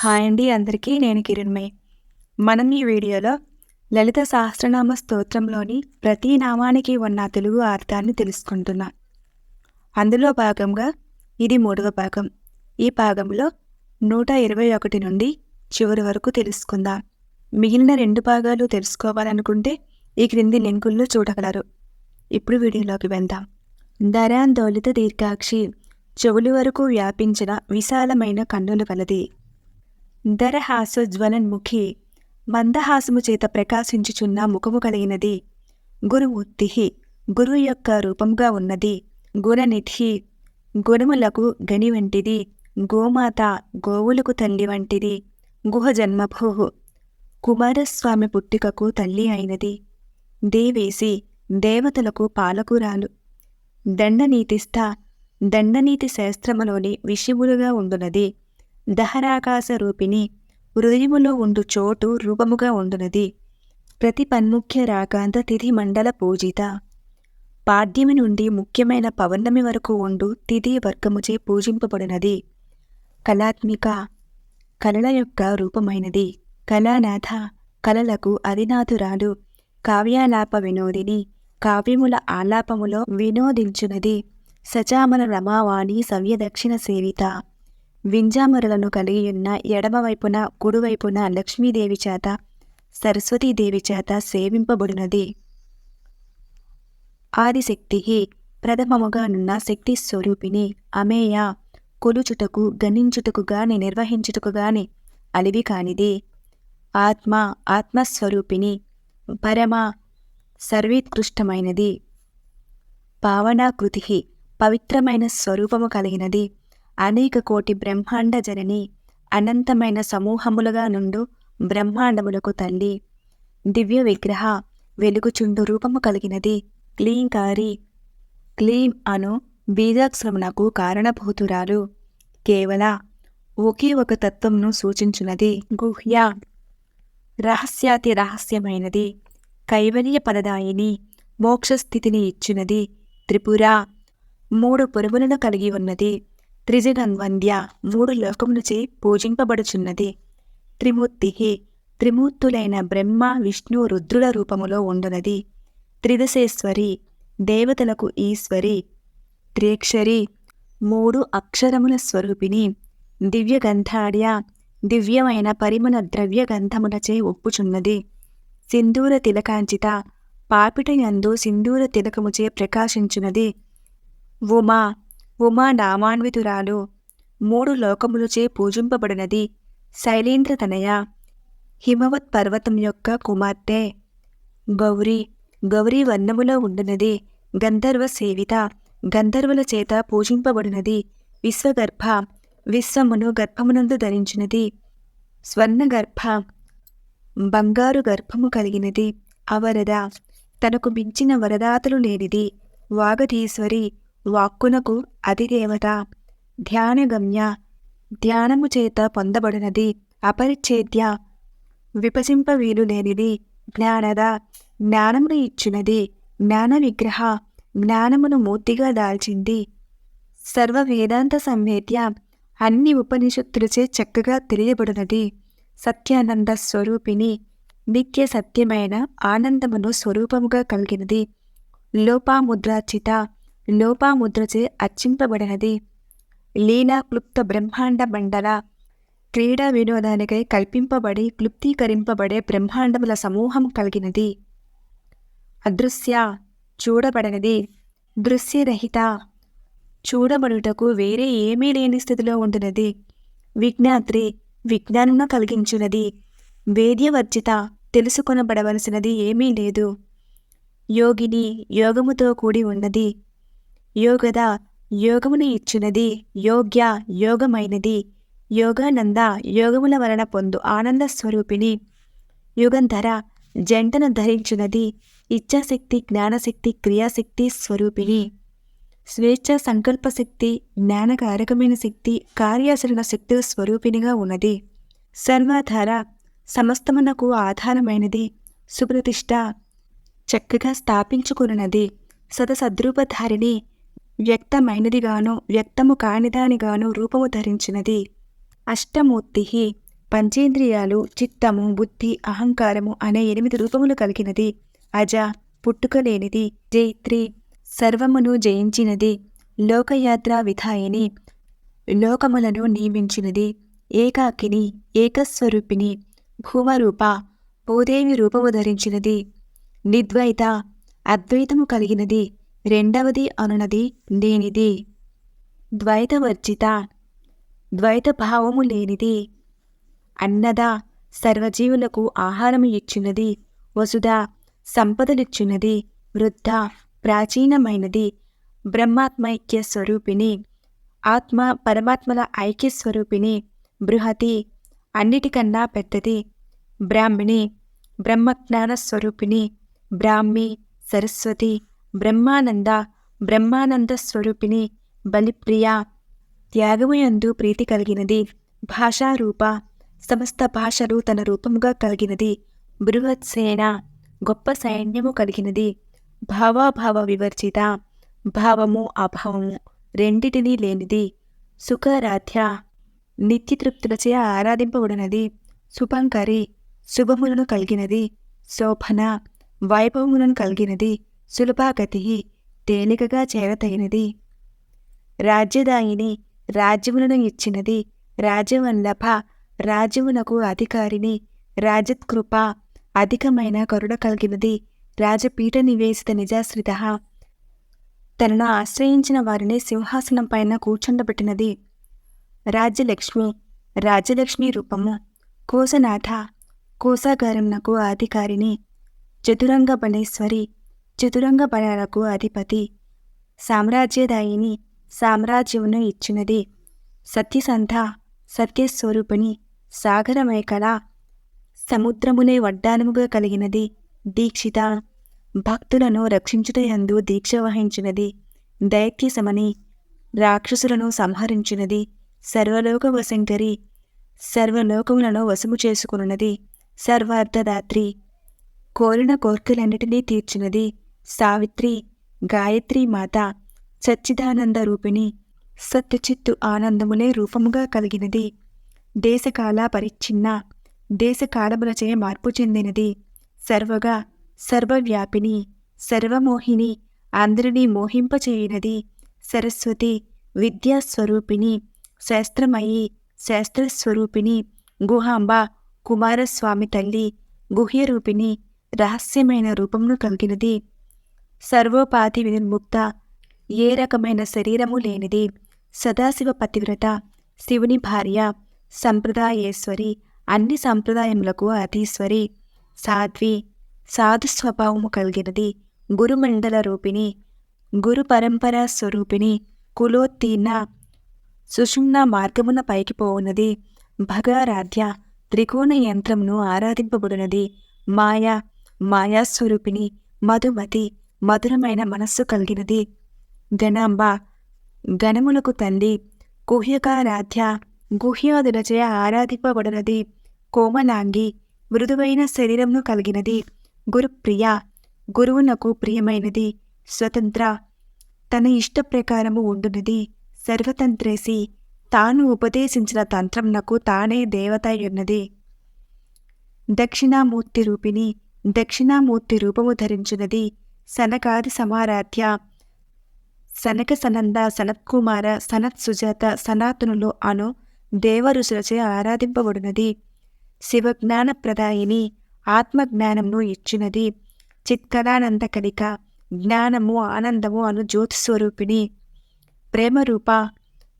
Hi అండి అందరికీ నేను కిరణ్మయ్ మనం ఈ వీడియోలో లలిత సహస్రనామ స్తోత్రంలోని ప్రతి నామానికి ఉన్న తెలుగు అర్థాన్ని తెలుసుకుంటున్నాం. అందులో భాగంగా ఇది మూడవ భాగం. ఈ భాగంలో నూట ఇరవై ఒకటి నుండి చివరి వరకు తెలుసుకుందాం. మిగిలిన రెండు భాగాలు తెలుసుకోవాలనుకుంటే ఈ క్రింది లింకుల్లో చూడగలరు. ఇప్పుడు వీడియోలోకి వెళ్దాం. దరాందోళిత దీర్ఘాక్షి చెవులు వరకు వ్యాపించిన విశాలమైన కన్నుల కలది ధరహాసోజ్వలన్ముఖి మందహాసము చేత ప్రకాశించుచున్న ముఖము కలిగినది. గురుమూర్తి గురువు యొక్క రూపంగా ఉన్నది. గుణనిధి గుణములకు గని వంటిది. గోమాత గోవులకు తల్లి వంటిది. గుహ జన్మభూ కుమారస్వామి పుట్టికకు తల్లి అయినది. దేవేసి దేవతలకు పాలకురాలు. దండనీతిస్థ దండనీతి శాస్త్రములోని విషయములుగా ఉండునది. దహరాకాశ రూపిణి హృదయములో ఉండు చోటు రూపముగా ఉండునది. ప్రతి పన్ముఖ్య రాకాంత తిథి మండల పూజిత. పాడ్యమి నుండి ముఖ్యమైన పౌర్ణమి వరకు ఉండు తిథి వర్గముచే పూజింపబడినది. కళాత్మిక కళల యొక్క రూపమైనది. కళానాథ కళలకు అధినాథురాలు. కావ్యాలాప వినోదిని కావ్యముల ఆలాపములో వినోదించునది. సచామల రమావాణి సవ్యదక్షిణ సేవిత. వింజామరులను కలిగియున్న ఎడమవైపున కుడివైపున లక్ష్మీదేవి చేత సరస్వతీదేవి చేత సేవింపబడినది. ఆదిశక్తి ప్రథమముగా నున్న శక్తి స్వరూపిణి అమేయ కొలుచుటకు గణించుటకు గాని నిర్వహించుటకు గాని అలివి కానిది. ఆత్మ ఆత్మస్వరూపిణి పరమ సర్వోత్కృష్టమైనది. పావనాకృతి పవిత్రమైన స్వరూపము కలిగినది. అనేక కోటి బ్రహ్మాండ జనని అనంతమైన సమూహములుగా నుండు బ్రహ్మాండములకు తల్లి. దివ్య విగ్రహ వెలుగుచుండు రూపము కలిగినది క్లీంకారి. క్లీం అను బీజాక్షరమునకు కారణభూతురాలు. కేవల ఒకే ఒక తత్వంను సూచించున్నది గుహ్య. రహస్యాతి రహస్యమైనది కైవల్య పదదాయిని మోక్షస్థితిని ఇచ్చినది త్రిపుర. మూడు పురుగులను కలిగి ఉన్నది త్రిజగన్వంద్య మూడు లోకములచే పూజింపబడుచున్నది. త్రిమూర్తి త్రిమూర్తులైన బ్రహ్మ విష్ణు రుద్రుల రూపములో ఉండునది. త్రిదశేశ్వరి దేవతలకు ఈశ్వరి. త్రేక్షరి మూడు అక్షరముల స్వరూపిణి. దివ్యగంధాడ్య దివ్యమైన పరిమళ ద్రవ్య గంధములచే ఒప్పుచున్నది. సింధూర తిలకాంచిత పాపిటయందు సింధూర తిలకముచే ప్రకాశించున్నది ఉమా ఉమా నామాన్వితురాలు మూడు లోకములచే పూజింపబడినది శైలేంద్ర తనయ హిమవత్ పర్వతం యొక్క కుమార్తె. గౌరీ గౌరీ వర్ణములో ఉండినది గంధర్వ సేవిత. గంధర్వుల చేత పూజింపబడినది విశ్వగర్భ. విశ్వమును గర్భమునందు ధరించినది స్వర్ణగర్భ. బంగారు గర్భము కలిగినది అవరద. తనకు మించిన వరదాతలు లేనిది వాగధీశ్వరి వాక్కునకు అధిదేవత ధ్యానగమ్య ధ్యానము చేత పొందబడినది అపరిచ్ఛేద్య విభజింప వీలు లేనిది జ్ఞానద జ్ఞానమును ఇచ్చినది జ్ఞాన విగ్రహ జ్ఞానమును మూర్తిగా దాల్చింది సర్వ వేదాంత సంవేద్య అన్ని ఉపనిషత్తులచే చక్కగా తెలియబడినది సత్యానంద స్వరూపిణి నిత్య సత్యమైన ఆనందమును స్వరూపముగా కలిగినది లోపాముద్రాచిత లోపాముద్రచే అర్చింపబడినది. లీలా క్లుప్త బ్రహ్మాండ మండల. క్రీడా వినోదానికై కల్పింపబడి క్లుప్తీకరింపబడే బ్రహ్మాండముల సమూహం కలిగినది. అదృశ్య చూడబడనిది. దృశ్యరహిత. చూడబడుటకు వేరే ఏమీ లేని స్థితిలో ఉంటున్నది విజ్ఞాత్రి విజ్ఞానమును కలిగించున్నది వేద్యవర్జిత తెలుసుకొనబడవలసినది ఏమీ లేదు. యోగిని యోగముతో కూడి ఉన్నది. యోగద యోగమును ఇచ్చినది యోగ్య యోగమైనది. యోగానంద యోగముల వలన పొందు ఆనంద స్వరూపిణి. యుగంధర జంటను ధరించినది ఇచ్ఛాశక్తి జ్ఞానశక్తి క్రియాశక్తి స్వరూపిణి. స్వేచ్ఛ సంకల్పశక్తి జ్ఞానకారకమైన శక్తి కార్యాచరణ శక్తి స్వరూపిణిగా ఉన్నది. సర్వాధార సమస్తమునకు ఆధారమైనది. సుప్రతిష్ట చక్కగా స్థాపించుకున్నది. సదసద్రూపధారిణి వ్యక్తమైనదిగాను వ్యక్తము కానిదానిగాను రూపము ధరించినది. అష్టమూర్తి పంచేంద్రియాలు చిత్తము బుద్ధి అహంకారము అనే ఎనిమిది రూపములు కలిగినది. అజ పుట్టుకలేనిది. జైత్రి సర్వమును జయించినది. లోకయాత్ర విధాయిని లోకములను నియమించినది. ఏకాకిని ఏకస్వరూపిణి భూమరూప భూదేవి రూపము ధరించినది. నిద్వైత అద్వైతము కలిగినది. రెండవది అనునది లేనిది. ద్వైతవర్జిత ద్వైత భావము లేనిది. అన్నద సర్వజీవులకు ఆహారము ఇచ్చినది. వసుధ సంపదలిచ్చినది. వృద్ధ ప్రాచీనమైనది. బ్రహ్మాత్మైక్య స్వరూపిణి ఆత్మ పరమాత్మల ఐక్య స్వరూపిణి. బృహతి అన్నిటికన్నా పెద్దది. బ్రాహ్మిణి బ్రహ్మజ్ఞాన స్వరూపిణి. బ్రాహ్మి సరస్వతి. బ్రహ్మానంద బ్రహ్మానంద స్వరూపిణి బలిప్రియ త్యాగముయందు ప్రీతి కలిగినది భాషారూప సమస్త భాషలు తన రూపముగా కలిగినది బృహత్సేన గొప్ప సైన్యము కలిగినది భావాభావ వివర్జిత భావము అభావము రెండిటినీ లేనిది సుఖరాధ్య నిత్యతృప్తులచే ఆరాధింపబడినది శుభంకరి శుభములను కలిగినది శోభన వైభవములను కలిగినది సులభాగతి తేలికగా చేరతగినది. రాజ్యదాయిని రాజ్యములను ఇచ్చినది రాజ్యవల్లభ రాజ్యమునకు అధికారిని రాజత్కృప అధికమైన కరుణ కలిగినది రాజపీఠ నివేశిత నిజాశ్రిత. తనను ఆశ్రయించిన వారిని సింహాసనం పైన కూర్చుండబెట్టినది రాజ్యలక్ష్మి రాజ్యలక్ష్మి రూపము. కోసనాథ కోసాగారంనకు అధికారిని చతురంగ బలేశ్వరి చతురంగ బలాలకు అధిపతి. సామ్రాజ్యదాయిని సామ్రాజ్యమును ఇచ్చినది. సత్యసంధ సత్యస్వరూపిణి సాగరమైకల సముద్రమునే వడ్డానముగా కలిగినది. దీక్షిత భక్తులను రక్షించుటయందు దీక్ష వహించినది. దైత్యసమని రాక్షసులను సంహరించినది. సర్వలోక వశంకరి సర్వలోకములను వశము చేసుకున్నది సర్వార్థదాత్రి కోరిన కోర్కెలన్నిటినీ తీర్చినది. సావిత్రి గాయత్రి మాత సచ్చిదానంద రూపిణి సత్యచిత్తు ఆనందములే రూపముగా కలిగినది. దేశకాల పరిచ్ఛిన్న దేశకాలములచే మార్పు చెందినది. సర్వగా సర్వవ్యాపిని సర్వమోహిని అందరినీ మోహింపచేయినది. సరస్వతి విద్యాస్వరూపిణి శాస్త్రమయి శాస్త్రస్వరూపిణి గుహాంబ కుమారస్వామి తల్లి గుహ్యరూపిణి రహస్యమైన రూపమును కలిగినది. సర్వోపాధి వినిర్ముక్త ఏ రకమైన శరీరము లేనిది సదాశివ పతివ్రత శివుని భార్య సంప్రదాయేశ్వరి అన్ని సంప్రదాయములకు అధీశ్వరి సాధ్వి సాధు స్వభావము కలిగినది గురుమండల రూపిణి గురు పరంపరా స్వరూపిణి కులోత్తీర్ణ సుషుమ్న మార్గమున పైకి పోవున్నది భగారాధ్య త్రికోణ యంత్రమును ఆరాధింపబడినది మాయా మాయాస్వరూపిణి మధుమతి మధురమైన మనస్సు కలిగినది. గణాంబ గణములకు తల్లి గుహ్యకారాధ్య. గుహ్యాదులచే ఆరాధింపబడినది. కోమలాంగి. మృదువైన శరీరమును కలిగినది. గురుప్రియ. గురువునకు ప్రియమైనది. స్వతంత్ర. తన ఇష్ట ప్రకారము ఉండునది. సర్వతంత్రేసి. తాను ఉపదేశించిన తంత్రంనకు తానే దేవతయున్నది దక్షిణామూర్తి రూపిణి. దక్షిణామూర్తి రూపము ధరించినది. సనకాది సమారాధ్య. సనక సనంద సనత్కుమార సనత్ సుజాత సనాతనులు అను దేవరుషులచే ఆరాధింపబడినది. శివజ్ఞాన ప్రదాయిని ఆత్మజ్ఞానమును ఇచ్చినది. చిత్కలానంద కలిక జ్ఞానము ఆనందము అను జ్యోతిస్వరూపిణి. ప్రేమరూప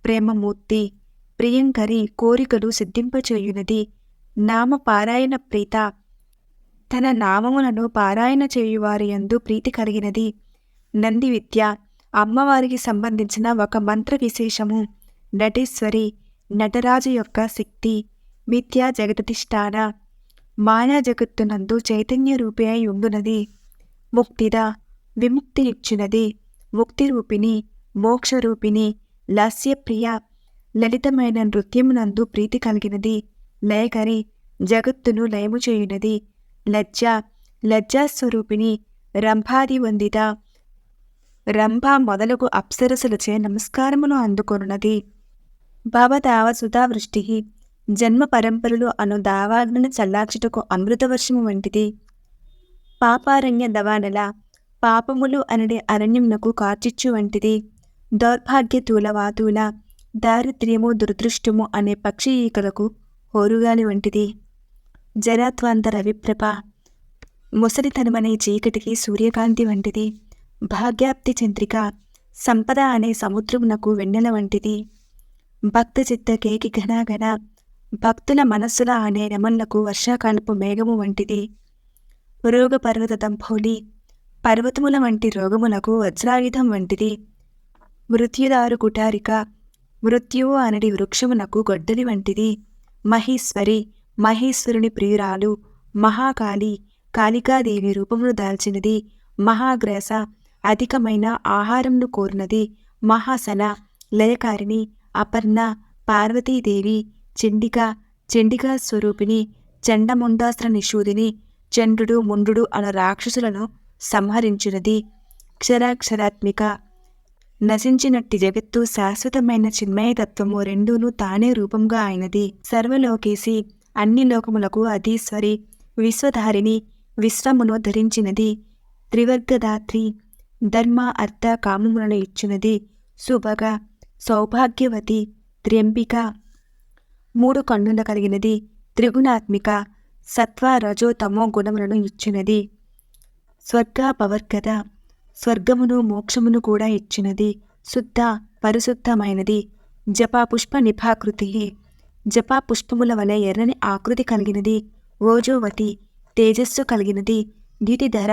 ప్రేమమూర్తి ప్రియంకరి కోరికలు సిద్ధింపచేయునది. నామ పారాయణ ప్రీత తన నామములను పారాయణ చేయువారి ఎందు ప్రీతి కలిగినది. నంది విద్య అమ్మవారికి సంబంధించిన ఒక మంత్ర విశేషము నటేశ్వరి నటరాజు యొక్క శక్తి విద్యా జగదధిష్టాన. మాయా జగత్తునందు చైతన్య రూపి అయి ఉండునది. ముక్తిద విముక్తినిచ్చినది ముక్తి రూపిణి మోక్షరూపిణి లాస్యప్రియ లలితమైన నృత్యమునందు ప్రీతి కలిగినది. లయకరి జగత్తును లయము చేయునది. లజ్జ లజ్జాస్వరూపిణి రంభాదివందిత రంభ మొదలగు అప్సరసులచే నమస్కారమును అందుకొనున్నది భవతావ సుధావృష్టి జన్మ పరంపరలు అను దావాగ్ని చల్లార్చుటకు అమృతవర్షము వంటిది పాపారణ్య దవానల పాపములు అనడే అరణ్యమునకు కార్చిచ్చు వంటిది దౌర్భాగ్య తూలవాతూల దారిద్ర్యము దురదృష్టము అనే పక్షి ఈకలకు హోరుగాలి వంటిది జరాత్వాంత రవిప్రభ ముసలితనమనే చీకటికి సూర్యకాంతి వంటిది. భాగ్యాప్తి చంద్రిక సంపద అనే సముద్రమునకు వెన్నెల వంటిది. భక్త చిత్త కేకి ఘనాఘన భక్తుల మనస్సుల అనే రమణలకు వర్షాకాలపు మేఘము వంటిది. రోగ పర్వత దంభోలి పర్వతముల వంటి రోగములకు వజ్రాయుధం వంటిది. మృత్యుదారు కుటారిక మృత్యువు అనడి వృక్షమునకు గొడ్డలి వంటిది. మహేశ్వరి మహేశ్వరుని ప్రియురాలు మహాకాళి కాళికాదేవి రూపమును దాల్చినది మహాగ్రాస అధికమైన ఆహారంను కోరినది మహాసన లయకారిణి అపర్ణ పార్వతీదేవి చండిక చండికా స్వరూపిణి చండముండాస్త్ర నిషూదిని చండ్రుడు ముండు అను రాక్షసులను సంహరించినది క్షరాక్షరాత్మిక నశించినట్టి జగత్తు శాశ్వతమైన చిన్మయతత్వము రెండూను తానే రూపంగా అయినది. సర్వలోకేసి అన్ని లోకములకు అధీశ్వరి విశ్వధారిణి విశ్వమును ధరించినది. త్రివర్గదాత్రి ధర్మ అర్థ కామములను ఇచ్చినది. శుభగ సౌభాగ్యవతి త్ర్యంబిక మూడు కన్నుల కలిగినది. త్రిగుణాత్మిక సత్వ రజో తమో గుణములను ఇచ్చినది. స్వర్గ పవర్గద స్వర్గమును మోక్షమును కూడా ఇచ్చినది. శుద్ధ పరిశుద్ధమైనది. జప పుష్ప నిభాకృతి జపా పుష్పముల వలె ఎర్రని ఆకృతి కలిగినది ఓజోవతి తేజస్సు కలిగినది ద్యుతిధర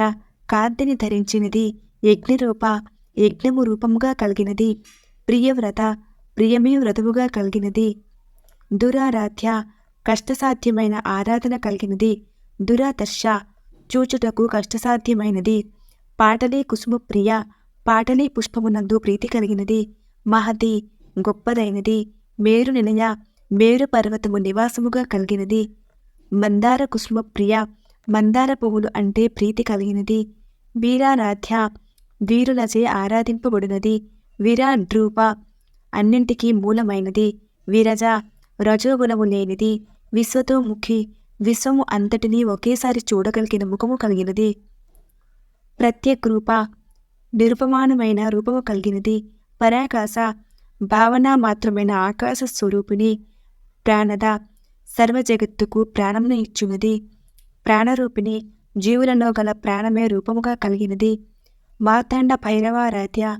కాంతిని ధరించినది యజ్ఞరూప యజ్ఞము రూపముగా కలిగినది ప్రియవ్రత ప్రియమే వ్రతముగా కలిగినది దురారాధ్య కష్టసాధ్యమైన ఆరాధన కలిగినది దురాదర్శ చూచుటకు కష్టసాధ్యమైనది పాటలే కుసుమప్రియ పాటలే పుష్పమునందు ప్రీతి కలిగినది మహతి గొప్పదైనది మేరు నిలయ మేరు పర్వతము నివాసముగా కలిగినది. మందార కుసుమప్రియ మందార పువ్వులు అంటే ప్రీతి కలిగినది. వీరారాధ్య వీరులచే ఆరాధింపబడినది. విరాడ్రూప అన్నింటికీ మూలమైనది. విరజ రజోగుణము లేనిది. విశ్వతోముఖి విశ్వము అంతటినీ ఒకేసారి చూడగలిగిన ముఖము కలిగినది. ప్రత్యేక రూప నిరుపమానమైన రూపము కలిగినది. పరాకాశ భావన మాత్రమైన ఆకాశ స్వరూపిణి ప్రాణద సర్వ జగత్తుకు ప్రాణమును ఇచ్చున్నది. ప్రాణరూపిణి జీవులలో గల ప్రాణమే రూపముగా కలిగినది. మార్తాండ భైరవారాధ్య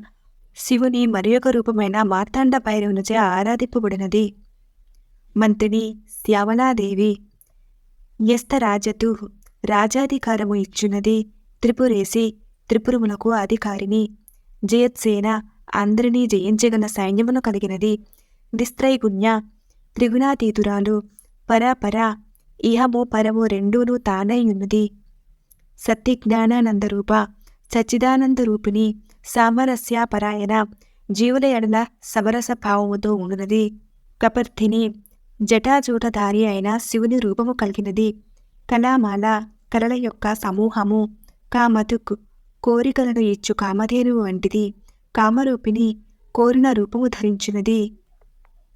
శివుని మరి ఒక రూపమైన మార్తాండ భైరవునిచే ఆరాధింపబడినది మంత్రిని శ్యామలాదేవి యస్తరాజతు రాజాధికారము ఇచ్చున్నది. త్రిపురేసి త్రిపురములకు అధికారిని జయత్సేన అందరినీ జయించగల సైన్యమును కలిగినది. దిస్త్రైగుణ్య త్రిగుణాతీతురాలు. పరాపర ఇహమో పరమో రెండూనూ తానై ఉన్నది. సత్యజ్ఞానానందరూప సచ్చిదానంద రూపిణి సామరస్య పరాయణ జీవుల ఎడల సమరస భావముతో ఉన్నది. కపర్థిని జటాజూటధారి అయిన శివుని రూపము కలిగినది. కళామాల కళల యొక్క సమూహము కామతుక్ కోరికలను ఇచ్చు కామధేనువు వంటిది. కామరూపిణి కోరిన రూపము ధరించినది.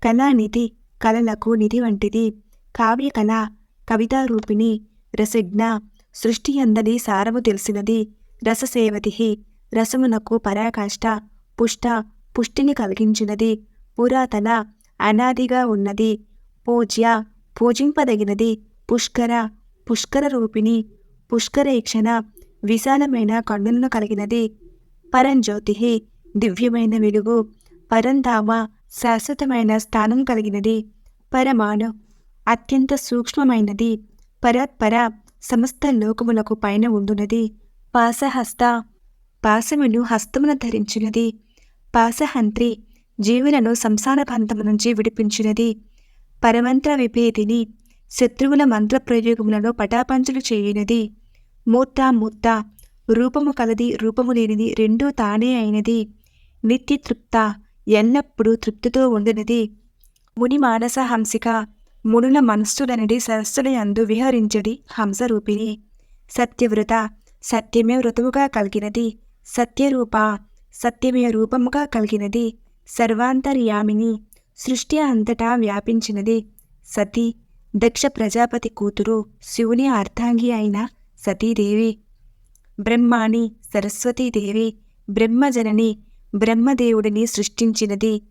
కళానిధి కళలకు నిధి వంటిది. కావ్యకళ కవితారూపిణి రసజ్ఞ సృష్టి అందరి సారము తెలిసినది. రససేవతి రసమునకు పరాకాష్ట పుష్ట పుష్టిని కలిగించినది. పురాతన అనాదిగా ఉన్నది. పూజ్య పూజింపదగినది. పుష్కర పుష్కర రూపిణి పుష్కరేక్షణ విశాలమైన కన్నులను కలిగినది. పరంజ్యోతి దివ్యమైన వెలుగు. పరంధామ శాశ్వతమైన స్థానం కలిగినది. పరమాణు అత్యంత సూక్ష్మమైనది. పరాత్పర సమస్త లోకములకు పైన ఉండునది. పాసహస్త పాశమును హస్తమున ధరించినది. పాసహంత్రి జీవులను సంసార పంతము నుంచి విడిపించినది. పరమంత్ర విభేదిని శత్రువుల మంత్ర ప్రయోగములలో పటాపంచలు చేయునది. మూర్త మూర్త రూపము కలది రూపము లేనిది రెండూ తానే అయినది. నిత్య తృప్త ఎల్లప్పుడూ తృప్తితో ఉండినది. ముని మానస హంసిక మునుల మనస్సులనడి సరస్సుల యందు విహరించడి హంసరూపిణి. సత్యవ్రత సత్యమే వ్రతముగా కలిగినది. సత్యరూప సత్యమే రూపముగా కలిగినది. సర్వాంతర్యామిని సృష్టి అంతటా వ్యాపించినది. సతీ దక్ష ప్రజాపతి కూతురు శివుని అర్ధాంగి అయిన సతీదేవి. బ్రహ్మాని సరస్వతీదేవి. బ్రహ్మజనని బ్రహ్మదేవుడిని సృష్టించినది.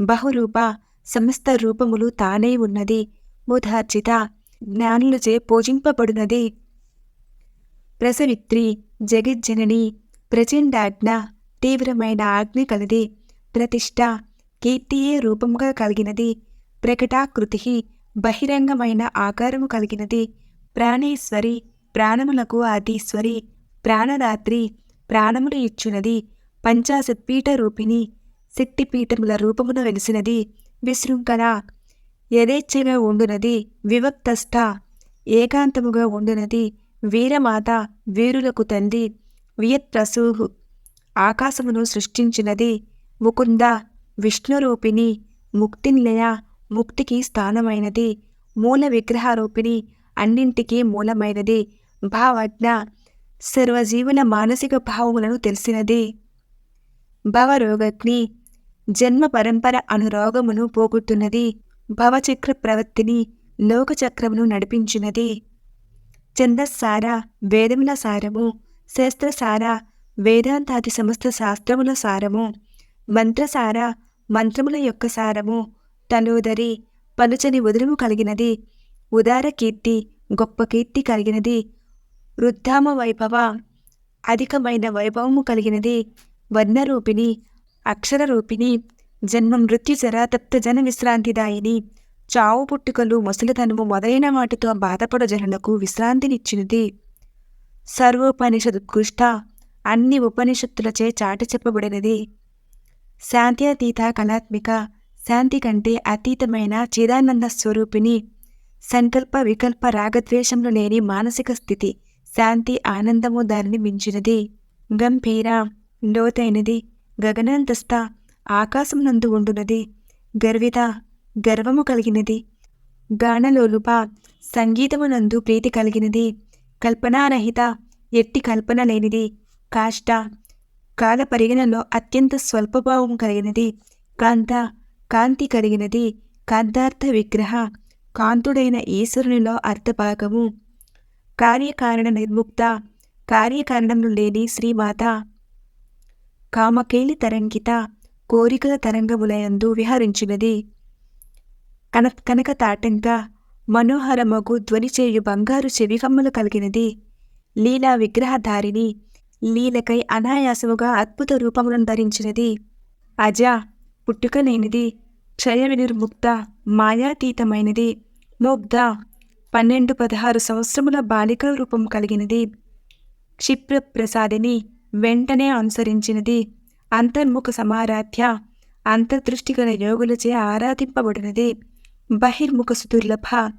బహురూప సమస్త రూపములు తానే ఉన్నది. ఉదార్చిత జ్ఞానులచే పూజింపబడినది. ప్రసవిత్రి జగజ్జనని ప్రచండాజ్ఞ తీవ్రమైన ఆజ్ఞ కలది. ప్రతిష్ట కీర్తియే రూపముగా కలిగినది. ప్రకటాకృతి బహిరంగమైన ఆకారము కలిగినది. ప్రాణేశ్వరి ప్రాణములకు ఆదీశ్వరి ప్రాణరాత్రి ప్రాణములు ఇచ్చునది. పంచాశత్పీఠ రూపిణి శక్తిపీఠముల రూపమున వెలిసినది విశృంఖల. యథేచ్ఛగా ఉండునది వివక్తస్థ. ఏకాంతముగా ఉండునది వీరమాత వీరులకు తంది వియత్ప్రసూహు ఆకాశమును సృష్టించినది ముకుంద విష్ణురూపిణి ముక్తినిలయ ముక్తికి స్థానమైనది మూల విగ్రహారూపిణి అన్నింటికీ మూలమైనది భావజ్ఞ సర్వజీవుల మానసిక భావములను తెలిసినది. భవరోగగ్ని జన్మ పరంపర అనురోగమును పోగొట్టున్నది భవచక్ర ప్రవృత్తిని లోకచక్రమును నడిపించినది. ఛందస్సార వేదముల సారము శాస్త్రసార వేదాంతాది సమస్త శాస్త్రముల సారము మంత్రసార మంత్రముల యొక్క సారము తనూదరి పలుచని ఉదరము కలిగినది ఉదార కీర్తి గొప్ప కీర్తి కలిగినది వృద్ధామ వైభవ అధికమైన వైభవము కలిగినది వర్ణరూపిణి అక్షరరూపిణి జన్మ మృత్యు జరాతప్త జన విశ్రాంతిదాయిని చావు పుట్టుకలు ముసలితనము మొదలైన వాటితో బాధపడ జనులకు విశ్రాంతినిచ్చినది సర్వోపనిషదుత్కృష్ట అన్ని ఉపనిషత్తులచే చాటి చెప్పబడినది అతీత కళాత్మిక శాంతి కంటే అతీతమైన చిదానంద స్వరూపిణి సంకల్ప వికల్ప రాగద్వేషములు లేని మానసిక స్థితి శాంతి ఆనందము దానిని మించినది గంభీర లోతైనది గగనంతస్థ ఆకాశమునందు ఉండునది. గర్విత గర్వము కలిగినది. గానలోలుప సంగీతమునందు ప్రీతి కలిగినది. కల్పనారహిత ఎట్టి కల్పన లేనిది. కాష్ట కాల పరిగణలో అత్యంత స్వల్పభావం కలిగినది. కాంత కాంతి కలిగినది. కాంతార్థ విగ్రహ కాంతుడైన ఈశ్వరునిలో అర్థభాగము కార్యకారణ నిర్ముక్త కార్యకారణములు లేని శ్రీమాత కామకేలి తరంగిత కోరికల తరంగములయందు విహరించినది. కన కనక తాటంక మనోహరమగు ధ్వనిచేయు బంగారు చెవికమ్మలు కలిగినది. లీలా విగ్రహధారిణి లీలకై అనాయాసముగా అద్భుత రూపములను ధరించినది. అజ పుట్టుకలేనిది క్షయ వినిర్ముక్త మాయాతీతమైనది. ముగ్ధ పన్నెండు పదహారు సంవత్సరముల బాలిక రూపం కలిగినది. క్షిప్ర ప్రసాదిని వెంటనే అనుసరించినది. అంతర్ముఖ సమారాధ్య అంతర్దృష్టి గల యోగులచే ఆరాధింపబడినది. బహిర్ముఖ సుదుర్లభ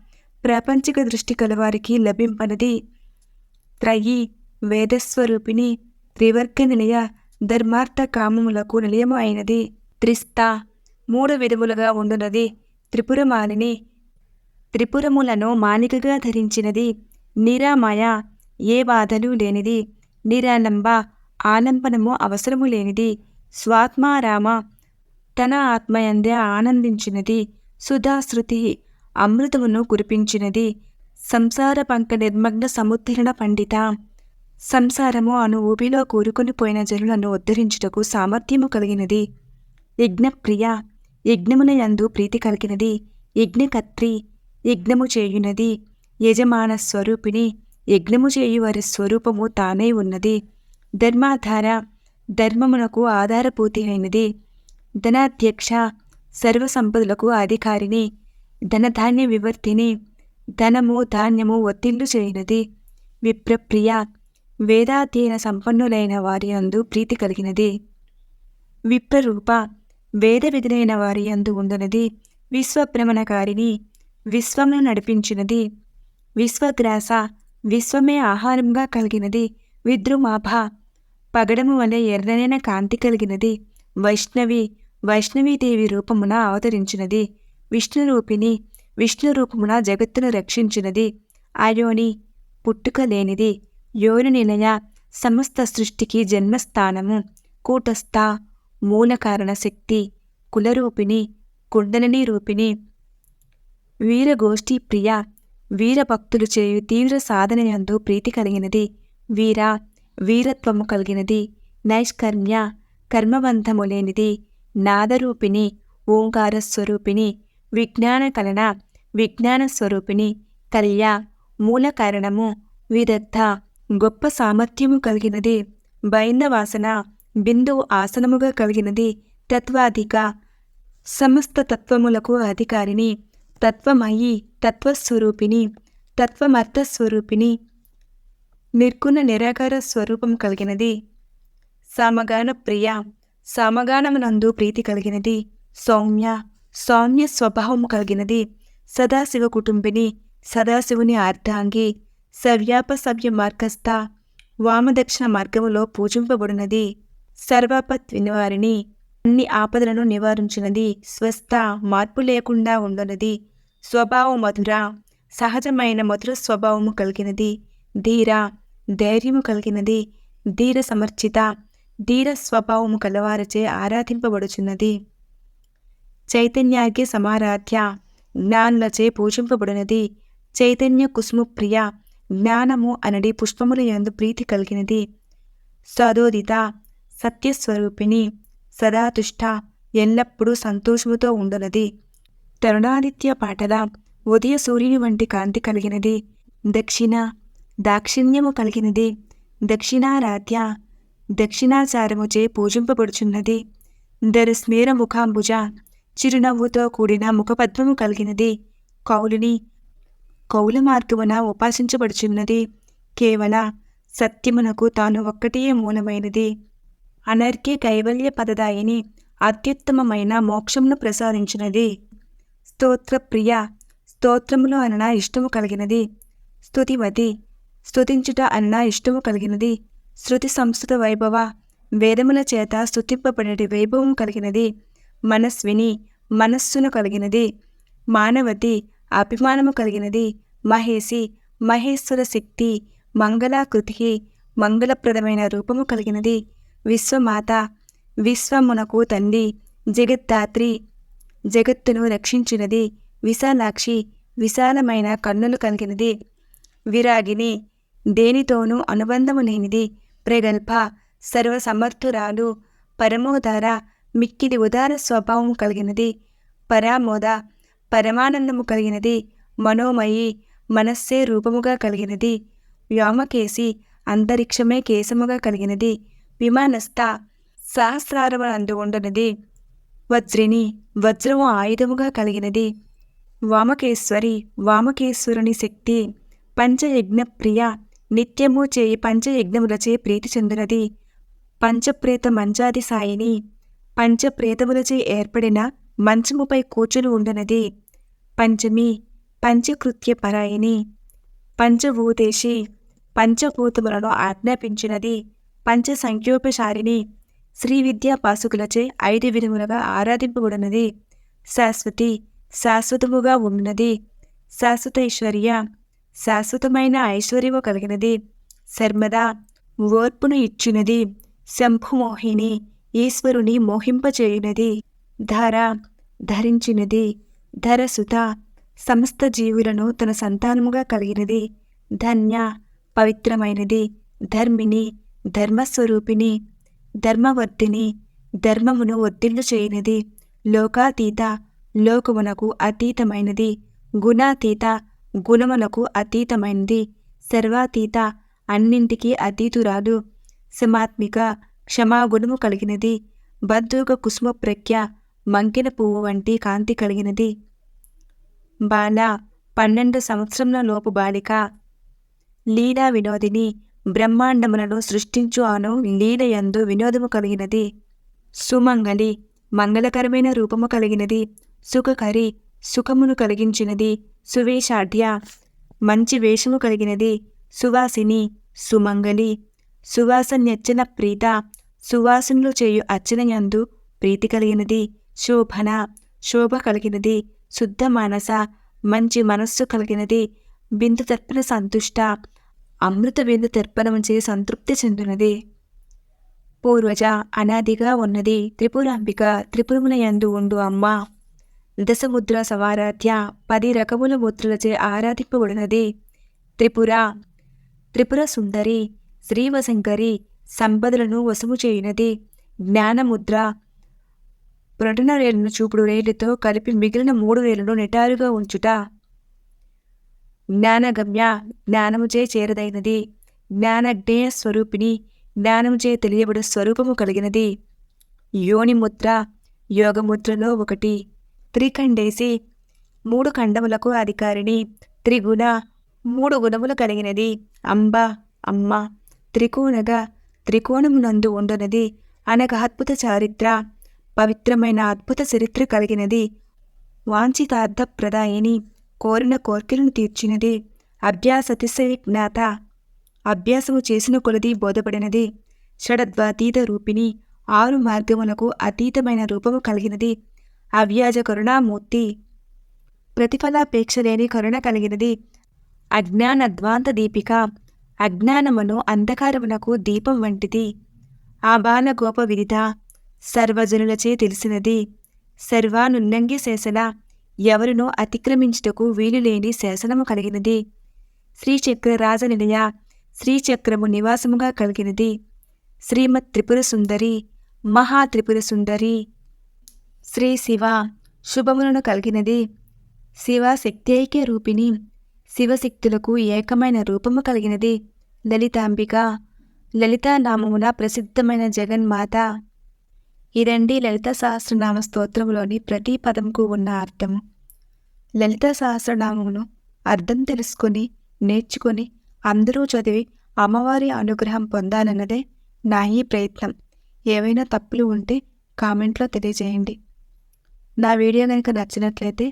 ప్రాపంచిక దృష్టి కలవారికి లభింపనది. త్రయి వేదస్వరూపిణి త్రివర్గ నిలయ ధర్మార్థ కామములకు నిలయము అయినది. త్రిస్త మూడు విధములుగా ఉండునది. త్రిపురమాలిని త్రిపురములను మానికగా ధరించినది. నిరామయ ఏ బాధలు లేనిది. నిరాలంబ ఆలంబనము అవసరము లేనిది. స్వాత్మారామ తన ఆత్మయందే ఆనందించినది. సుధాశ్రుతి అమృతమును కురిపించినది. సంసార పంక నిర్మగ్న సముద్ధరణ పండిత. సంసారము అను ఊబిలో కూరుకొని పోయిన జనులను ఉద్ధరించుటకు సామర్థ్యము కలిగినది. యజ్ఞప్రియ యజ్ఞమున యందు ప్రీతి కలిగినది. యజ్ఞకర్త్రి యజ్ఞము చేయునది. యజమాన స్వరూపిణి యజ్ఞము చేయు వారి స్వరూపము తానే ఉన్నది. ధర్మాధార ధర్మమునకు ఆధారపూతి అయినది ధనాధ్యక్ష సర్వ సంపదలకు అధికారిని. ధనధాన్య వివర్తిని ధనము ధాన్యము ఒత్తిళ్ళు చేయనది. విప్రప్రియ వేదాధ్యయన సంపన్నులైన వారి అందు ప్రీతి కలిగినది. విప్రరూప వేద విధులైన వారి అందు ఉండునది. విశ్వభ్రమణకారిని విశ్వమును నడిపించినది. విశ్వగ్రాస విశ్వమే ఆహారంగా కలిగినది. విద్రుమాభ. పగడము వలె ఎర్రనైన కాంతి కలిగినది. వైష్ణవి వైష్ణవీదేవి రూపమున అవతరించినది. విష్ణురూపిణి విష్ణు రూపమున జగత్తును రక్షించినది. అయోని పుట్టుక లేనిది. యోని నిలయ సమస్త సృష్టికి జన్మస్థానము. కూటస్థ మూలకారణ శక్తి. కులరూపిణి కుండలిని రూపిణి. వీరగోష్ఠి ప్రియ వీరభక్తులు చేయు తీవ్ర సాధనయందు ప్రీతి కలిగినది. వీర వీరత్వము కలిగినది నైష్కర్మ్య కర్మబంధము లేనిది నాదరూపిణి ఓంకార స్వరూపిణి విజ్ఞాన కలన విజ్ఞాన స్వరూపిణి కళ్య మూల కారణము విదగ్ధ గొప్ప సామర్థ్యము కలిగినది బైందవాసన బిందువు ఆసనముగా కలిగినది తత్వాధిక సమస్త తత్వములకు అధికారిని తత్వమయి తత్వస్వరూపిణి తత్వమర్థస్వరూపిణి నిర్గుణ నిరాకార స్వరూపం కలిగినది. సామగాన ప్రియ సమగానమునందు ప్రీతి కలిగినది. సౌమ్య సౌమ్య స్వభావము కలిగినది. సదాశివ కుటుంబిని సదాశివుని అర్ధాంగి సవ్యాప సవ్య మార్గస్థ వామదక్షిణ మార్గములో పూజింపబడినది. సర్వాపత్ వినివారిని అన్ని ఆపదలను నివారించినది. స్వస్థ మార్పు లేకుండా ఉండనది. స్వభావం మధుర సహజమైన మధుర స్వభావము కలిగినది. ధీర ధైర్యము కలిగినది. ధీర సమర్చిత ధీర స్వభావము కలవారచే ఆరాధింపబడుచున్నది. చైతన్యాగ్య సమారాధ్య జ్ఞానులచే పూజింపబడినది. చైతన్య కుసుము ప్రియ జ్ఞానము అనడి పుష్పముల యందు ప్రీతి కలిగినది. సదోదిత సత్యస్వరూపిణి సదాతుష్ట ఎల్లప్పుడూ సంతోషముతో ఉండనది. తరుణాదిత్య పాటల ఉదయ సూర్యుని వంటి కాంతి కలిగినది. దక్షిణ దాక్షిణ్యము కలిగినది. దక్షిణారాధ్య దక్షిణాచారముచే పూజింపబడుచున్నది. దరస్మేర ముఖాంబుజ చిరునవ్వుతో కూడిన ముఖపద్మము కలిగినది. కౌలుని కౌల మార్గమున ఉపాసించబడుచున్నది. కేవల సత్యమునకు తాను ఒక్కటే మూలమైనది. అనర్ఘ్య కైవల్య పదదాయిని అత్యుత్తమమైన మోక్షమును ప్రసాదించినది. స్తోత్రప్రియ స్తోత్రములు అనన ఇష్టము కలిగినది. స్తుతివతి స్తుతించుట అన్న ఇష్టము కలిగినది. శృతి సంస్కృత వైభవ. వేదముల చేత స్తుతింపబడి వైభవం కలిగినది. మనస్విని మనస్సును కలిగినది. మానవతి అభిమానము కలిగినది. మహేసి మహేశ్వర శక్తి మంగళాకృతి మంగళప్రదమైన రూపము కలిగినది. విశ్వమాత విశ్వమునకు తండ్రి జగత్తాత్రి జగత్తును రక్షించినది. విశాలాక్షి విశాలమైన కన్నులు కలిగినది. విరాగిని దేనితోనూ అనుబంధము లేనిది ప్రగల్భ సర్వసమర్థురాలు పరమోదార మిక్కిది ఉదార స్వభావము కలిగినది పరామోద పరమానందము కలిగినది మనోమయి మనస్సే రూపముగా కలిగినది వ్యోమకేసి అంతరిక్షమే కేశముగా కలిగినది విమానస్థ సహస్రారమునందు ఉండనిది వజ్రిని వజ్రము ఆయుధముగా కలిగినది వామకేశ్వరి వామకేశ్వరుని శక్తి. పంచయజ్ఞ ప్రియ నిత్యము చేయి పంచయజ్ఞములచే ప్రీతి చెందినది. పంచప్రేత మంచాది సాయిని పంచప్రేతములచే ఏర్పడిన మంచముపై కూచులు ఉండనది. పంచమి పంచకృత్య పరాయిని పంచభూతేషి పంచభూతములను ఆజ్ఞాపించినది. పంచ సంఖ్యోపశారిణి శ్రీ విద్యా పాసుకులచే ఐదు విధములుగా ఆరాధింపబడినది. శాశ్వతి శాశ్వతముగా ఉన్నది శాశ్వత ఐశ్వర్య శాశ్వతమైన ఐశ్వర్యము కలిగినది. శర్మద ఓర్పును ఇచ్చినది. శంభుమోహిని ఈశ్వరుని మోహింపచేయునది. ధర ధరించినది. ధరసుత సమస్త జీవులను తన సంతానముగా కలిగినది. ధన్య పవిత్రమైనది. ధర్మిని ధర్మస్వరూపిణి. ధర్మవర్ధిని ధర్మమును వర్ధిల్లు చేయనిది. లోకాతీత లోకమునకు అతీతమైనది. గుణాతీత గుణములకు అతీతమైనది. సర్వాతీత అన్నింటికీ అతీతురాలు. సమాత్మిక క్షమాగుణము కలిగినది. బంధుక కుసుమ ప్రఖ్య మంకిన పువ్వు వంటి కాంతి కలిగినది. బాల పన్నెండు సంవత్సరముల లోపు బాలిక. లీలా వినోదిని బ్రహ్మాండములను సృష్టించు అను లీలయందు వినోదము కలిగినది. సుమంగళి మంగళకరమైన రూపము కలిగినది. సుఖకరి సుఖమును కలిగించినది సువేషాఢ్య మంచి వేషము కలిగినది సువాసిని సుమంగళి సువాసన్యచ్చన ప్రీత సువాసనలు చేయు అర్చనయందు ప్రీతి కలిగినది శోభన శోభ కలిగినది శుద్ధ మానస మంచి మనస్సు కలిగినది బిందు తర్పణ సంతుష్ట అమృత బిందు తర్పణముచే సంతృప్తి చెందినది. పూర్వజ అనాదిగా ఉన్నది త్రిపురాంబిక త్రిపురముల యందు ఉండు అమ్మ. దశముద్ర సవారాధ్య పది రకముల ముద్రలచే ఆరాధింపబడినది. త్రిపుర త్రిపుర సుందరి శ్రీవశంకరి సంపదలను వసము చేయునది. జ్ఞానముద్ర ప్రొటన రేలును చూపుడు రేలుతో కలిపి మిగిలిన మూడు రేలును నిటారుగా ఉంచుట. జ్ఞానగమ్య జ్ఞానముచే చేరదైనది జ్ఞానజ్ఞేయ స్వరూపిణి జ్ఞానముచే తెలియబడు స్వరూపము కలిగినది. యోనిముద్ర యోగముద్రలో ఒకటి. త్రిఖండేసి మూడు ఖండములకు అధికారిణి. త్రిగుణ మూడు గుణములు కలిగినది. అంబ అమ్మ త్రికోణగా త్రికోణమునందు ఉండునది. అనగా అద్భుత చారిత్ర పవిత్రమైన అద్భుత చరిత్ర కలిగినది. వాంఛితార్థ ప్రదాయిని కోరిన కోర్కెలను తీర్చినది. అభ్యాసతిశయ జ్ఞాత అభ్యాసము చేసిన కొలది బోధపడినది. షడద్వాతీత రూపిణి ఆరు మార్గములకు అతీతమైన రూపము కలిగినది. అవ్యాజ కరుణామూర్తి ప్రతిఫలాపేక్ష లేని కరుణ కలిగినది అజ్ఞానద్వాంత దీపిక. అజ్ఞానమును అంధకారమునకు దీపం వంటిది. ఆ బాల గోప విదిత సర్వజనులచే తెలిసినది. సర్వానున్నంగి శాసన ఎవరునో అతిక్రమించుటకు వీలులేని శేషనము కలిగినది. శ్రీచక్ర రాజనిలయ శ్రీచక్రము నివాసముగా కలిగినది. శ్రీమత్ త్రిపుర సుందరి మహా త్రిపుర సుందరి శ్రీ శివ శుభములను కలిగినది. శివ శక్తి రూపిణి. శివశక్తులకు ఏకమైన రూపము కలిగినది. లలితాంబిక. లలితానామమున ప్రసిద్ధమైన జగన్మాత. ఇదండి లలిత సహస్రనామ స్తోత్రములోని ప్రతి పదంకు ఉన్న అర్థము లలిత సహస్రనామమును అర్థం తెలుసుకొని నేర్చుకొని అందరూ చదివి అమ్మవారి అనుగ్రహం పొందాలన్నదే నా ఈ ప్రయత్నం. ఏవైనా తప్పులు ఉంటే కామెంట్లో తెలియజేయండి. నా వీడియో కనుక నచ్చినట్లయితే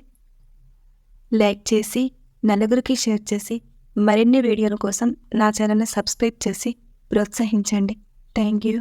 లైక్ చేసి నలుగురికి షేర్ చేసి మరిన్ని వీడియోల కోసం నా ఛానల్ని సబ్స్క్రైబ్ చేసి ప్రోత్సహించండి. Thank you.